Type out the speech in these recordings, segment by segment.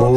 Spiritual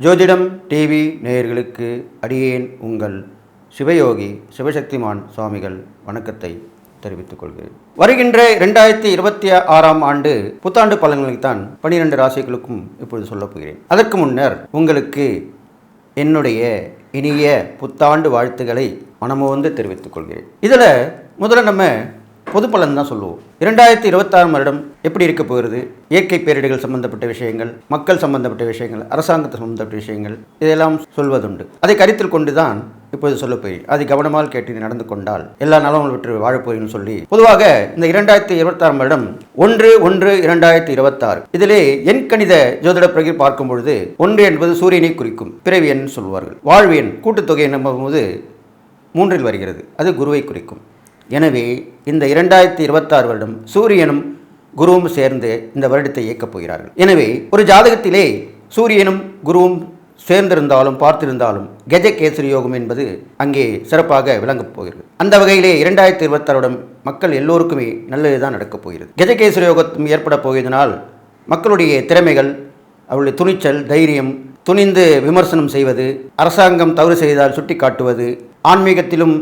ஜோதிடம் TV நேயர்களுக்கு அடியேன் உங்கள் சிவயோகி சிவசக்திமான் சுவாமிகள் வணக்கத்தை தெரிவித்துக் கொள்கிறேன். வருகின்ற இரண்டாயிரத்தி இருபத்தி ஆறாம் ஆண்டு புத்தாண்டு பலன்களைத்தான் பனிரெண்டு ராசிகளுக்கும் இப்பொழுது சொல்லப் போகிறேன். அதற்கு முன்னர் உங்களுக்கு என்னுடைய இனிய புத்தாண்டு வாழ்த்துக்களை மனமோந்து தெரிவித்துக் கொள்கிறேன். இதில் முதல்ல நம்ம பொது பலன் தான் சொல்லுவோம். இரண்டாயிரத்தி இருபத்தாறாம் வருடம் எப்படி இருக்க போகிறது? இயற்கை பேரிடர்கள் சம்பந்தப்பட்ட விஷயங்கள் மக்கள் சம்பந்தப்பட்ட விஷயங்கள் அரசாங்கத்தை சம்பந்தப்பட்ட விஷயங்கள் இதெல்லாம் சொல்வதுண்டு. அதை கருத்தில் கொண்டு தான் இப்போது சொல்ல போய் அதை கவனமாக கேட்டு நடந்து கொண்டால் எல்லா நலமும் பெற்று வாழப்போயின்னு சொல்லி பொதுவாக இந்த இரண்டாயிரத்தி இருபத்தாறாம் வருடம் ஒன்று ஒன்று இரண்டாயிரத்தி இருபத்தாறு. இதிலே எண் கணித ஜோதிட பிரகி பார்க்கும் பொழுது ஒன்று என்பது சூரியனை குறிக்கும் பிறவி எண் சொல்வார்கள். வாழ்வு எண் கூட்டுத்தொகை என்னும்போது மூன்றில் வருகிறது. அது குருவை குறிக்கும். எனவே இந்த இரண்டாயிரத்தி இருபத்தாறு வருடம் சூரியனும் குருவும் சேர்ந்து இந்த வருடத்தை இயக்கப் போகிறார்கள். எனவே ஒரு ஜாதகத்திலே சூரியனும் குருவும் சேர்ந்திருந்தாலும் பார்த்திருந்தாலும் கஜகேசரி யோகம் என்பது அங்கே சிறப்பாக விளங்கப் போகிறது. அந்த வகையிலே இரண்டாயிரத்தி இருபத்தாறுடன் மக்கள் எல்லோருக்குமே நல்லதுதான் நடக்கப் போகிறது. கஜகேசரி யோகம் ஏற்பட போகிறதுனால் மக்களுடைய திறமைகள் அவருடைய துணிச்சல் தைரியம் துணிந்து விமர்சனம் செய்வது அரசாங்கம் தவறு செய்தால் சுட்டி காட்டுவது ஆன்மீகத்திலும்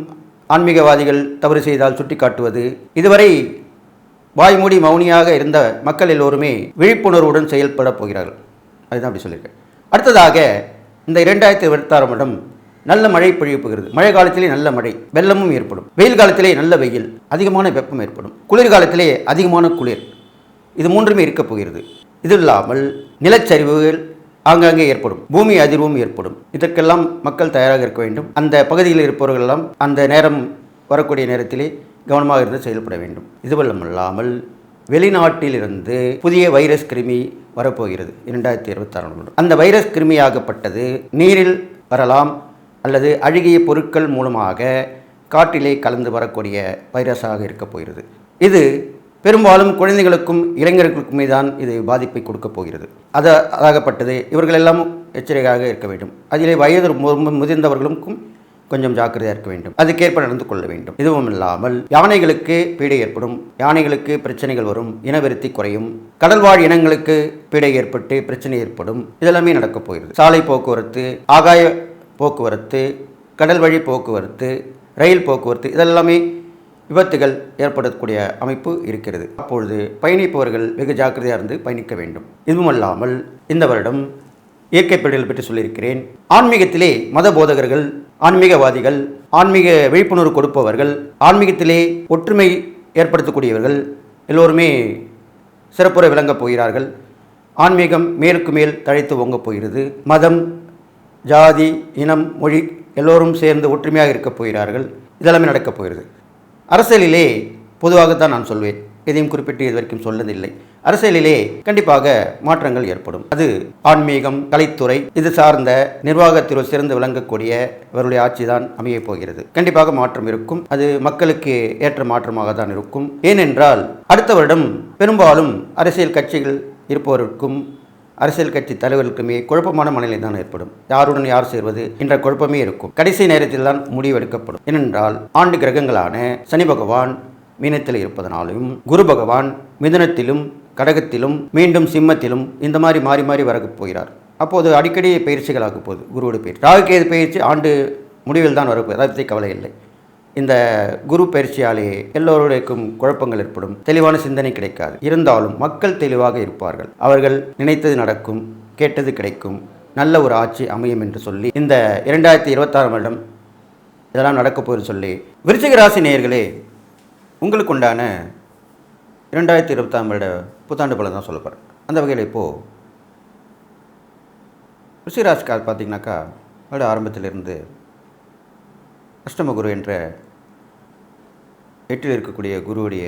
ஆன்மீகவாதிகள் தவறு செய்தால் சுட்டிக்காட்டுவது. இதுவரை வாய்மூடி மௌனியாக இருந்த மக்கள் எல்லோருமே விழிப்புணர்வுடன் செயல்பட போகிறார்கள். அதுதான் அப்படி சொல்லியிருக்கேன் அடுத்ததாக இந்த இரண்டாயிரத்தி இருபத்தாறு வருடம் நல்ல மழை பொழிய போகிறது. மழை காலத்திலே நல்ல மழை வெள்ளமும் ஏற்படும். வெயில் காலத்திலே நல்ல வெயில் அதிகமான வெப்பம் ஏற்படும். குளிர்காலத்திலே அதிகமான குளிர். இது மூன்றுமே இருக்கப் போகிறது. இது இல்லாமல் நிலச்சரிவுகள் ஆங்காங்கே ஏற்படும் பூமி அதிர்வும் ஏற்படும். இதற்கெல்லாம் மக்கள் தயாராக இருக்க வேண்டும். அந்த பகுதியில் இருப்பவர்களெல்லாம் அந்த நேரம் வரக்கூடிய நேரத்திலே கவனமாக இருந்து செயல்பட வேண்டும். இதுவல்லமல்லாமல் வெளிநாட்டிலிருந்து புதிய வைரஸ் கிருமி வரப்போகிறது இரண்டாயிரத்தி இருபத்தாறு அந்த வைரஸ் கிருமியாகப்பட்டது நீரில் வரலாம் அல்லது அழுகிய பொருட்கள் மூலமாக காற்றிலே கலந்து வரக்கூடிய வைரஸாக இருக்கப் போகிறது. இது பெரும்பாலும் குழந்தைகளுக்கும் இளைஞர்களுக்குமே தான் இது பாதிப்பை கொடுக்கப் போகிறது. அது அதாகப்பட்டது இவர்கள் எல்லாம் எச்சரிக்கையாக இருக்க வேண்டும். அதிலே வயது மு- முதிர்ந்தவர்களுக்கும் கொஞ்சம் ஜாக்கிரதையாக இருக்க வேண்டும். அதுக்கேற்ப நடந்து கொள்ள வேண்டும். இதுவும் இல்லாமல் யானைகளுக்கு பீடை ஏற்படும். யானைகளுக்கு பிரச்சனைகள் வரும். இனவிருத்தி குறையும். கடல்வாழ் இனங்களுக்கு பீடை ஏற்பட்டு பிரச்சனை ஏற்படும். இதெல்லாமே நடக்கப் போகிறது. சாலை போக்குவரத்து ஆகாய போக்குவரத்து கடல் வழி போக்குவரத்து ரயில் போக்குவரத்து இதெல்லாமே விபத்துகள் ஏற்படக்கூடிய அமைப்பு இருக்கிறது. அப்பொழுது பயணிப்பவர்கள் வெகு ஜாக்கிரதையாக இருந்து பயணிக்க வேண்டும். இதுவுமல்லாமல் இந்த வருடம் இயற்கை பேடுகள் பற்றி சொல்லியிருக்கிறேன். ஆன்மீகத்திலே மத போதகர்கள் ஆன்மீகவாதிகள் ஆன்மீக விழிப்புணர்வு கொடுப்பவர்கள் ஆன்மீகத்திலே ஒற்றுமை ஏற்படுத்தக்கூடியவர்கள் எல்லோருமே சிறப்புற விளங்கப் போகிறார்கள். ஆன்மீகம் மேலுக்கு மேல் தழைத்து ஓங்கப் போகிறது. மதம் ஜாதி இனம் மொழி எல்லோரும் சேர்ந்து ஒற்றுமையாக இருக்கப் போகிறார்கள். இதெல்லாமே நடக்கப் போகிறது. அரசியலிலே பொதுவாகத்தான் நான் சொல்வேன். எதையும் குறிப்பிட்டு இது வரைக்கும் சொல்லதில்லை. அரசியலிலே கண்டிப்பாக மாற்றங்கள் ஏற்படும். அது ஆன்மீகம் கலைத்துறை இது சார்ந்த நிர்வாகத்தில் சிறந்து விளங்கக்கூடிய அவருடைய ஆட்சி தான் அமையப் போகிறது. கண்டிப்பாக மாற்றம் இருக்கும். அது மக்களுக்கு ஏற்ற மாற்றமாக தான் இருக்கும். ஏனென்றால் அடுத்த வருடம் பெரும்பாலும் அரசியல் கட்சிகள் இருப்பவருக்கும் அரசியல் கட்சி தலைவர்களுக்குமே குழப்பமான மனநிலை தான் ஏற்படும். யாருடன் யார் சேர்வது என்ற குழப்பமே இருக்கும். கடைசி நேரத்தில் தான் முடிவெடுக்கப்படும் ஏனென்றால் ஆண்டு கிரகங்களான சனி பகவான் மீனத்தில் இருப்பதனாலும் குரு பகவான் மிதனத்திலும் கடகத்திலும் மீண்டும் சிம்மத்திலும் இந்த மாதிரி மாறி மாறி வரப் போகிறார். அப்போது அடிக்கடி பயிற்சிகளாக போகுது. குருவோட பயிற்சி. ராகுகேது பயிற்சி ஆண்டு முடிவில் தான் வரப்போகுது அதை பற்றி கவலை இல்லை. இந்த குரு பயிற்சியாலே எல்லோருடையும் குழப்பங்கள் ஏற்படும். தெளிவான சிந்தனை கிடைக்காது. இருந்தாலும் மக்கள் தெளிவாக இருப்பார்கள். அவர்கள் நினைத்தது நடக்கும் கேட்டது கிடைக்கும். நல்ல ஒரு ஆட்சி அமையும் என்று சொல்லி இந்த இரண்டாயிரத்தி இருபத்தாறு வருடம் இதெல்லாம் நடக்கப் போகுதுன்னு சொல்லி விருச்சிக ராசி நேயர்களே உங்களுக்கு உண்டான இரண்டாயிரத்தி இருபத்தாம் வருட புத்தாண்டு பலன் தான் சொல்லப்படுறேன் அந்த வகையில் இப்போது ரிஷிராசிக்கார் பார்த்தீங்கன்னாக்கா வருட ஆரம்பத்திலிருந்து அஷ்டம குரு என்ற எட்டில் இருக்கக்கூடிய குருவுடைய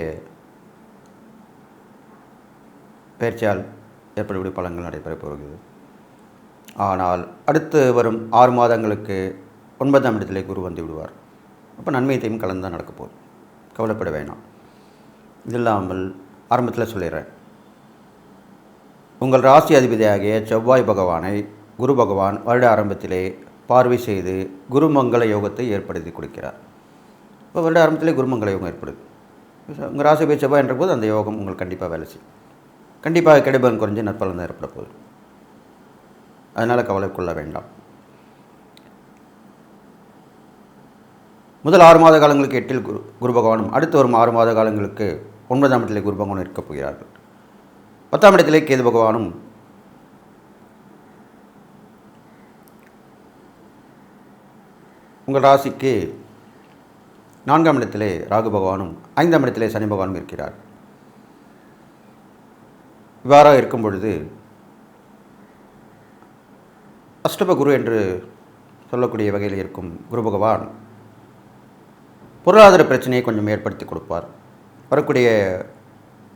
பயிற்சியால் ஏற்படக்கூடிய பலன்கள் நடைபெறப் போகிறது. ஆனால் அடுத்து வரும் ஆறு மாதங்களுக்கு ஒன்பதாம் இடத்திலே குரு வந்து விடுவார். அப்போ நன்மையத்தையும் கலந்து தான் நடக்க போகுது. கவலைப்பட வேணாம். இது இல்லாமல் ஆரம்பத்தில் சொல்லிடுறேன். உங்கள் ராசி அதிபதியாகிய செவ்வாய் பகவானை குரு பகவான் வருட ஆரம்பத்திலே பார்வை செய்து குருமங்கள யோகத்தை ஏற்படுத்தி கொடுக்கிறார். இப்போ வருட ஆரம்பத்திலே குருமங்கள யோகம் ஏற்படுது. உங்கள் ராசி போய் செவ்வாய்ன்ற போது அந்த யோகம் உங்களுக்கு கண்டிப்பாக வேலை செய்யும். கண்டிப்பாக கெடுபலன் குறைஞ்சு நற்பலன் தான் ஏற்பட போகுது. அதனால் கவலை கொள்ள வேண்டாம். முதல் ஆறு மாத காலங்களுக்கு எட்டில் குரு குரு பகவானும் அடுத்து வரும் ஆறு மாத காலங்களுக்கு ஒன்பதாம் இடத்திலே குரு பகவானும் இருக்கப் போகிறார்கள். பத்தாம் இடத்திலே கேது பகவானும் உங்கள் ராசிக்கு நான்காம் இடத்திலே ராகு பகவானும் ஐந்தாம் இடத்திலே சனி பகவானும் இருக்கிறார். இவ்வாறாக இருக்கும் பொழுது அஷ்டப குரு என்று சொல்லக்கூடிய வகையில் இருக்கும் குரு பகவான் பொருளாதார பிரச்சனையை கொஞ்சம் ஏற்படுத்தி கொடுப்பார். வரக்கூடிய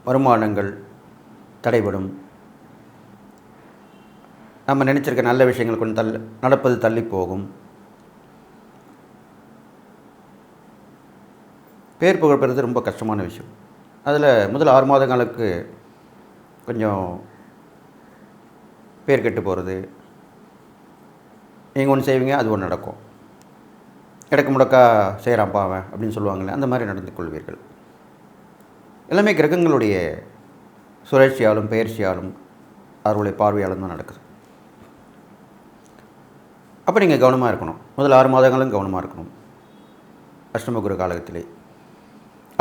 வருமானங்கள் தடைபடும். நம்ம நினச்சிருக்க நல்ல விஷயங்கள் கொஞ்சம் தள்ளி நடப்பது தள்ளி போகும். பேர் புகழ் பெறுறது ரொம்ப கஷ்டமான விஷயம். அதில் முதல் ஆறு மாதங்களுக்கு கொஞ்சம் பேர் கெட்டு போகிறது. நீங்கள் ஒன்று செய்வீங்க அது ஒன்று நடக்கும். இடக்கு முடக்கா செய்கிறான் பாவன் அப்படின்னு சொல்லுவாங்களே அந்த மாதிரி நடந்து கொள்வீர்கள். எல்லாமே கிரகங்களுடைய சுழற்சியாலும் பயிற்சியாலும் அவர்களுடைய பார்வையாலும் தான் நடக்குது. அப்போ நீங்கள் கவனமாக இருக்கணும். முதல் ஆறு மாதங்களும் கவனமாக இருக்கணும். அஷ்டம குரு காலகத்திலே.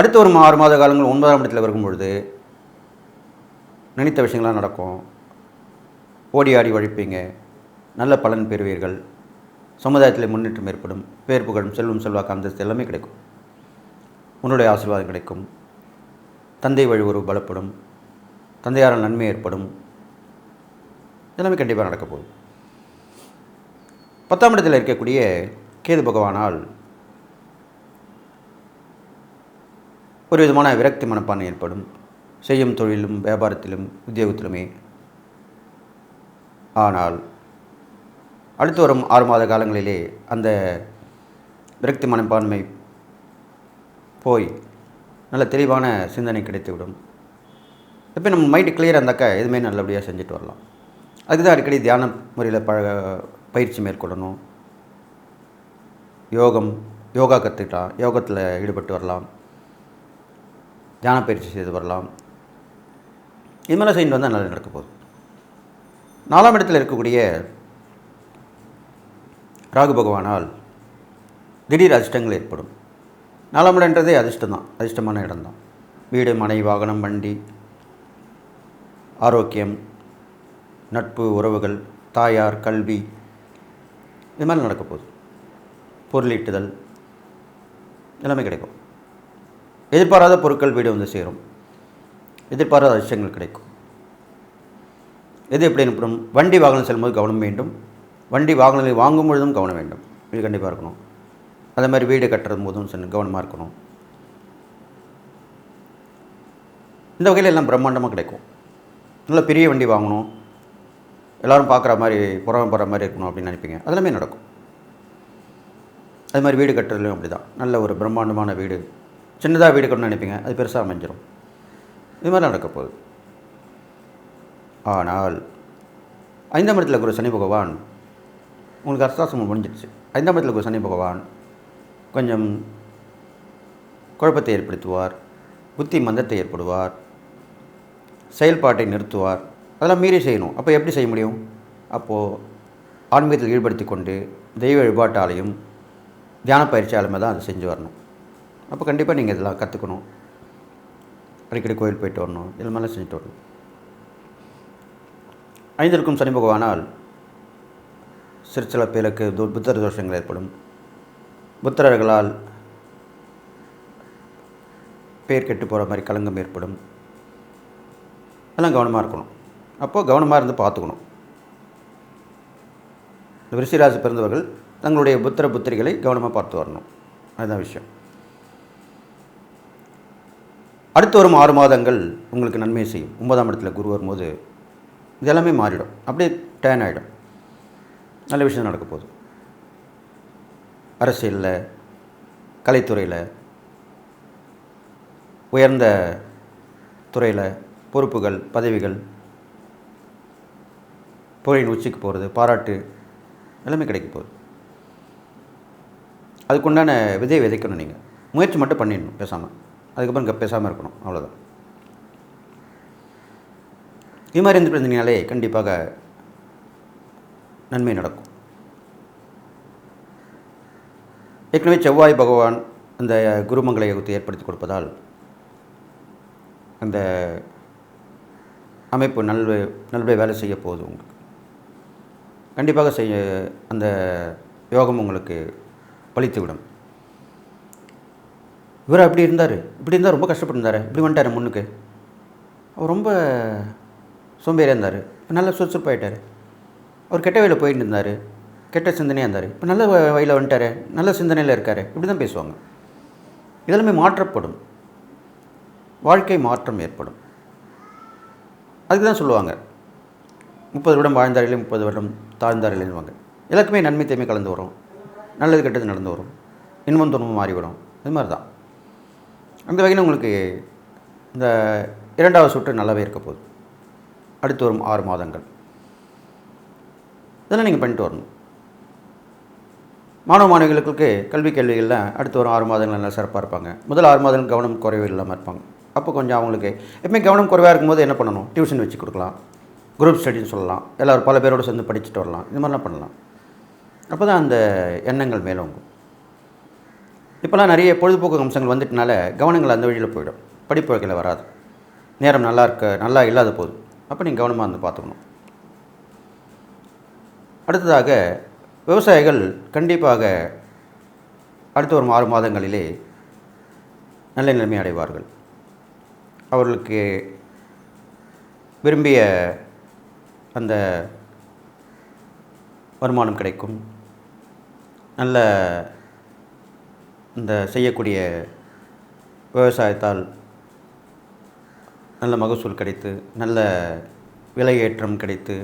அடுத்த ஒரு ஆறு மாத காலங்கள் ஒன்பதாம் இடத்தில் வரும்பொழுது பொழுது நினைத்த விஷயங்கள்லாம் நடக்கும். ஓடி ஆடி வழிப்பீங்க நல்ல பலன் பெறுவீர்கள். சமுதாயத்தில் முன்னேற்றம் ஏற்படும். பேர் புகழும் செல்வம் செல்வாக்கு அந்தஸ்து எல்லாமே கிடைக்கும். உன்னுடைய ஆசீர்வாதம் கிடைக்கும். தந்தை வழி உறவு பலப்படும். தந்தையாரால் நன்மை ஏற்படும். எல்லாமே கண்டிப்பாக நடக்க போகுது பத்தாம் இடத்தில் இருக்கக்கூடிய கேது பகவானால் ஒரு விதமான விரக்தி மனப்பான்மை ஏற்படும். செய்யும் தொழிலும் வியாபாரத்திலும் உத்தியோகத்திலுமே. ஆனால் அடுத்து வரும் ஆறு மாத காலங்களிலே அந்த விரக்தி மனப்பான்மை போய் நல்ல தெளிவான சிந்தனை கிடைத்துவிடும். இப்போ நம்ம மைண்டு கிளியர் இருந்தாக்கா எதுவுமே நல்லபடியாக செஞ்சுட்டு வரலாம். அதுக்கு தான் அடிக்கடி தியான முறையில் பழக பயிற்சி மேற்கொள்ளணும். யோகம் யோகா கற்றுக்கலாம் யோகத்தில் ஈடுபட்டு வரலாம். தியான பயிற்சி செய்து வரலாம். இது மாதிரிலாம் செஞ்சு வந்தால் நல்லா நடக்க போகுது. நாலாம் இடத்தில் இருக்கக்கூடிய ராகு பகவானால் திடீர் அதிர்ஷ்டங்கள் ஏற்படும். நாலாம் இடன்றதே அதிர்ஷ்டம் தான் அதிர்ஷ்டமான இடம்தான். வீடு மனை வாகனம் வண்டி ஆரோக்கியம் நட்பு உறவுகள் தாயார் கல்வி இது மாதிரி நடக்க போகுது. பொருளீட்டுதல் எல்லாமே கிடைக்கும். எதிர்பாராத பொருட்கள் வீடு வந்து சேரும். எதிர்பாராத விஷயங்கள் கிடைக்கும். எது எப்படி அனுப்பணும் வண்டி வாகனம் செல்லும்போது கவனம் வேண்டும். வண்டி வாகனங்களை வாங்கும் பொழுதும் கவனம் வேண்டும். இது கண்டிப்பாக இருக்கணும். அதே மாதிரி வீடு கட்டுறது போதும் சென்று கவனமாக இருக்கணும். இந்த வகையில் எல்லாம் பிரம்மாண்டமாக கிடைக்கும். நல்ல பெரிய வண்டி வாங்கணும். எல்லோரும் பார்க்குற மாதிரி புறம் போகிற மாதிரி இருக்கணும் அப்படின்னு நினைப்பீங்க. அதெல்லாமே நடக்கும். அது மாதிரி வீடு கட்டுறதுலையும் அப்படி தான் நல்ல ஒரு பிரம்மாண்டமான வீடு சின்னதாக வீடு கட்டணும்னு நினைப்பீங்க அது பெருசாக அமைஞ்சிடும் இது மாதிரி நடக்க போகுது. ஆனால் ஐந்தாம் இடத்துல இருக்கிற சனி பகவான் உங்களுக்கு அர்த்தாசிரமம் முடிஞ்சிடுச்சு ஐந்தாம் இடத்துல இருக்கிற சனி பகவான் கொஞ்சம் குழப்பத்தை ஏற்படுத்துவார் புத்தி மந்தத்தை ஏற்படுவார் செயல்பாட்டை நிறுத்துவார். அதெல்லாம் மீறி செய்யணும். அப்போ எப்படி செய்ய முடியும்? அப்போது ஆன்மீகத்தில் ஈடுபடுத்தி கொண்டு தெய்வ வழிபாட்டாலையும் தியான பயிற்சியாலுமே தான் அதை செஞ்சு வரணும். அப்போ கண்டிப்பாக நீங்கள் இதெல்லாம் கற்றுக்கணும் அடிக்கடி கோயில் போயிட்டு வரணும். இது மாதிரிலாம் செஞ்சுட்டு வரணும். ஐந்திற்கும் சனி பகவானால் சிறு பேருக்கு புத்தர் தோஷங்கள் ஏற்படும். புத்தரர்களால் பேர் கெட்டு போகிற மாதிரி களங்கம் ஏற்படும். எல்லாம் கவனமாக இருக்கணும். அப்போது கவனமாக இருந்து பார்த்துக்கணும். இந்த பிறந்தவர்கள் தங்களுடைய புத்திர புத்திரிகளை கவனமாக பார்த்து வரணும். அதுதான் விஷயம். அடுத்து வரும் ஆறு மாதங்கள் உங்களுக்கு நன்மை செய்யும். ஒன்பதாம் இடத்துல குரு வரும்போது இது எல்லாமே மாறிடும். அப்படியே டேன் ஆகிடும் நல்ல விஷயம் நடக்க போகுது. அரசியலில் கலைத்துறையில் உயர்ந்த துறையில் பொறுப்புகள் பதவிகள் புகழின் உச்சிக்கு போகிறது பாராட்டு எல்லாமே கிடைக்க போகுது. அதுக்குண்டான விதையை விதைக்கணும் நீங்கள் முயற்சி மட்டும் பண்ணிடணும் பேசாமல் அதுக்கப்புறம் இங்கே பேசாமல் இருக்கணும் அவ்வளோதான் இது மாதிரி இருந்து இருந்தீங்கனாலே கண்டிப்பாக நன்மை நடக்கும். ஏற்கனவே செவ்வாய் பகவான் அந்த குருமங்களை யோகத்தை ஏற்படுத்தி கொடுப்பதால் அந்த அமைப்பு நல்வே நல்வே வேலை செய்ய போகுது உங்களுக்கு. கண்டிப்பாக செய்ய அந்த யோகம் உங்களுக்கு பலித்துவிடும். இவர் அப்படி இருந்தார்? இப்படி இருந்தால் ரொம்ப கஷ்டப்பட்டுருந்தார். இப்படி வந்துட்டார் முன்னுக்கு. அவர் ரொம்ப சோம்பேறியாக இருந்தார். இப்போ நல்லா சுறுசுறுப்பாயிட்டார். அவர் கெட்ட வழியில் போயிட்டு இருந்தார். கெட்ட சிந்தனையாக இருந்தார். இப்போ நல்ல வழியில் வந்துட்டார். நல்ல சிந்தனையில் இருக்கார். இப்படி தான் பேசுவாங்க. இதெல்லாமே மாற்றப்படும். வாழ்க்கை மாற்றம் ஏற்படும். அதுக்கு தான் சொல்லுவாங்க. முப்பது வருடம் வாழ்ந்தாரிலே முப்பது வருடம் தாழ்ந்தாரிலேன்னுவாங்க எல்லாருக்குமே நன்மை தீமை கலந்து வரும். நல்லது கெட்டது நடந்து வரும். இன்பம் துன்பம் மாறிவிடும். இது மாதிரி தான் அந்த வகையில் உங்களுக்கு இந்த இரண்டாவது சுற்று நல்லாவே இருக்க போகுது. அடுத்து வரும் ஆறு மாதங்கள். இதெல்லாம் நீங்கள் பண்ணிட்டு வரணும். மாணவ மாணவிகளுக்கு கல்வி கேள்விகளில் அடுத்து வரும் ஆறு மாதங்கள் நல்லா சிறப்பாக இருப்பாங்க. முதல் ஆறு மாதங்கள் கவனம் குறைவு இல்லாமல் இருப்பாங்க. அப்போ கொஞ்சம் அவங்களுக்கு எப்பவுமே கவனம் குறைவாக இருக்கும்போது என்ன பண்ணணும்? டியூஷன் வச்சு கொடுக்கலாம். குரூப் ஸ்டடின்னு சொல்லலாம். எல்லோரும் பல பேரோடு சேர்ந்து படிச்சுட்டு வரலாம். இது மாதிரிலாம் பண்ணலாம். அப்போ தான் அந்த எண்ணங்கள் மேலோங்கும். இப்போலாம் நிறைய பொழுதுபோக்கு அம்சங்கள் வந்துட்டனால கவனங்கள் அந்த வழியில் போயிடும். படிப்பு வகையில் வராது. நேரம் நல்லா இருக்க நல்லா இல்லாத போது. அப்போ நீங்கள் கவனமாக இருந்து பார்த்துக்கணும். அடுத்ததாக விவசாயிகள் கண்டிப்பாக அடுத்த ஒரு ஆறு மாதங்களிலே நல்ல நிலைமை அடைவார்கள். அவர்களுக்கு விரும்பிய அந்த வருமானம் கிடைக்கும். நல்ல இந்த செய்யக்கூடிய விவசாயத்தால் நல்ல மகசூல் கிடைத்து நல்ல விலையேற்றம் கிடைத்து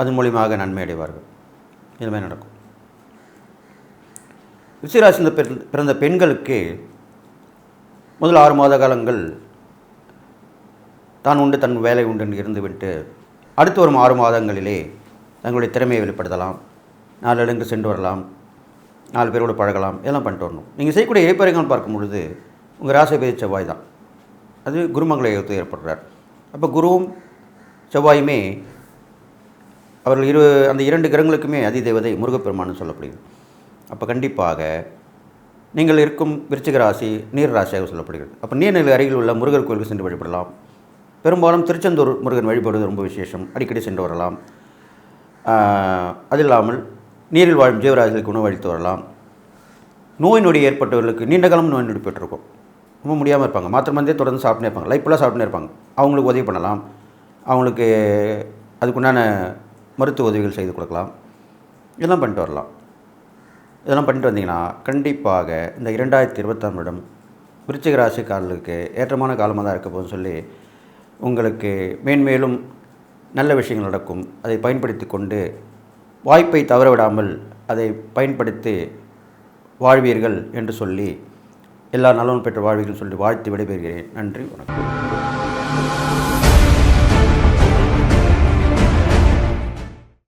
அதன் மூலியமாக நன்மை அடைவார்கள். இதுமாதிரி நடக்கும். ரிஷிராசியில் பிறந்த பிறந்த பெண்களுக்கு முதல் ஆறு மாத காலங்கள் தான் உண்டு தன் வேலை உண்டு இருந்துவிட்டு அடுத்து வரும் ஆறு மாதங்களிலே தங்களுடைய திறமையை வெளிப்படுத்தலாம். நாலு இடங்கு சென்று வரலாம். நாலு பேரோடு பழகலாம் இதெல்லாம் பண்ணிட்டு வரணும். நீங்கள் செய்யக்கூடிய இறைப்பறைகள் பார்க்கும் பொழுது உங்கள் ராசிபதி செவ்வாய் தான். அது குருமங்களை யோகத்தை ஏற்படுறார். அப்போ குருவும் செவ்வாயுமே அவர்கள் இரு அந்த இரண்டு கிரகங்களுக்குமே அதிதேவதை முருகப்பெருமான்னு சொல்லப்படுகிறது. அப்போ கண்டிப்பாக நீங்கள் இருக்கும் விருச்சிக ராசி நீர் ராசியாக சொல்லப்படுகிறது. அப்போ நீர்நிலை அருகில் உள்ள முருகர் கோயிலுக்கு சென்று வழிபடலாம். பெரும்பாலும் திருச்செந்தூர் முருகன் வழிபடுவது ரொம்ப விசேஷம். அடிக்கடி சென்று வரலாம். அது இல்லாமல் நீரில் வாழும் ஜீவராசிகளுக்கு உணவு அளித்து வரலாம். நோய் நொடி ஏற்பட்டவர்களுக்கு நீண்ட காலம் நோய் நொடி பெற்றிருக்கும். ரொம்ப முடியாமல் இருப்பாங்க. மாத்திரை மருந்தே தொடர்ந்து சாப்பிட்டுனே இருப்பாங்க. லைஃப் ஃபுல்லாக சாப்பிட்டுனே இருப்பாங்க. அவங்களுக்கு உதவி பண்ணலாம். அவங்களுக்கு அதுக்குண்டான மருத்துவ உதவிகள் செய்து கொடுக்கலாம். இதெல்லாம் பண்ணிட்டு வரலாம். இதெல்லாம் பண்ணிட்டு வந்தீங்கன்னா கண்டிப்பாக இந்த இரண்டாயிரத்தி இருபத்தாம் வருடம் விருச்சிக ராசிக்காரர்களுக்கு ஏற்றமான காலமாக தான் இருக்க போதுன்னு சொல்லி உங்களுக்கு மேன்மேலும் நல்ல விஷயங்கள் நடக்கும். அதை பயன்படுத்தி கொண்டு வாய்ப்பை தவற விடாமல் அதை பயன்படுத்தி வாழ்வீர்கள் என்று சொல்லி எல்லா நலனும் பெற்ற வாழ்வீர்கள் சொல்லி வாழ்த்து விடைபெறுகிறேன். நன்றி வணக்கம்.